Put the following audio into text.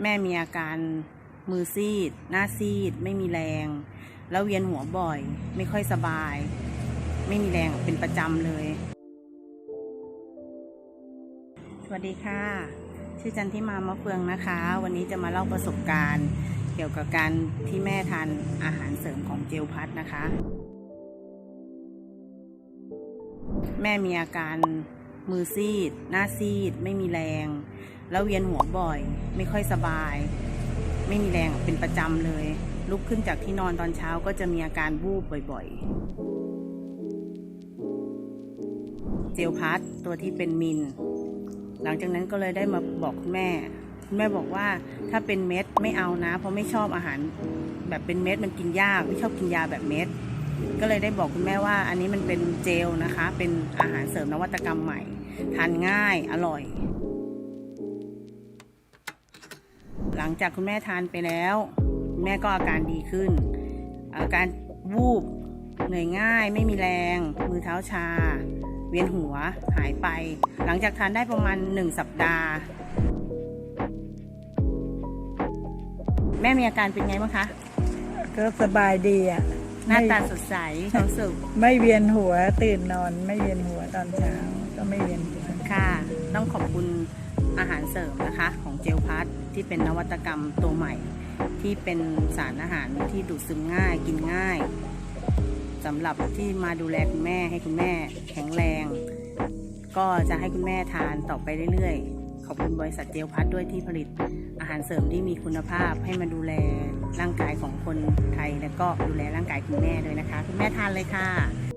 แม่มีอาการมือซีด หน้าซีด ไม่มีแรง แล้วเวียนหัวบ่อย ไม่ค่อยสบาย ไม่มีแรงเป็นประจำเลย สวัสดีค่ะ ชื่อจันทิมามะเฟืองนะคะ วันนี้จะมาเล่าประสบการณ์ เกี่ยวกับการที่แม่ทานอาหารเสริมของเจลพัดนะคะ แม่มีอาการมือซีด หน้าซีด ไม่มีแรง แล้วเวียนหัวบ่อย ไม่ค่อยสบาย ไม่มีแรงเป็นประจำเลย ลุกขึ้นจากที่นอนตอนเช้าก็จะมีอาการวูบบ่อยๆ เจลพัดตัวที่เป็นมิน หลังจากนั้นก็เลยได้มาบอกคุณแม่คุณแม่บอกว่าถ้าเป็นเม็ดไม่เอานะ เพราะไม่ชอบอาหารแบบเป็นเม็ดมันกินยากไม่ชอบกินยาแบบเม็ดก็เลยได้บอกคุณแม่ว่า อันนี้มันเป็นเจลนะคะ เป็นอาหารเสริมนวัตกรรมใหม่ ทานง่ายอร่อย หลังจากคุณแม่ทานไปแล้วคุณแม่ก็อาการดีขึ้น อาการวูบเหนื่อยง่าย ไม่มีแรง มือเท้าชา เวียนหัวหายไป หลังจากทานได้ประมาณหนึ่งสัปดาห์ แม่มีอาการเป็นไงบ้างคะ ก็สบายดีอะหน้าไม่ตาสดใสความสุขไม่เวียนหัวตื่นนอน ไม่เวียนหัวตอนเช้า ก็ไม่เวียนหัวค่ะ ต้องขอบคุณ อาหารเสริมนะคะของเจลพัทที่เป็นนวัตกรรมตัวใหม่ ที่เป็นสารอาหารที่ดูดซึมง่ายกินง่ายสำหรับที่มาดูแลคุณแม่ให้คุณแม่แข็งแรง ก็จะให้คุณแม่ทานต่อไปเรื่อยๆ ขอบคุณบริษัทเจลพัทด้วยที่ผลิตอาหารเสริมที่มีคุณภาพให้มาดูแลร่างกายของคนไทย และก็ดูแลร่างกายคุณแม่ด้วยนะคะ คุณแม่ทานเลยค่ะ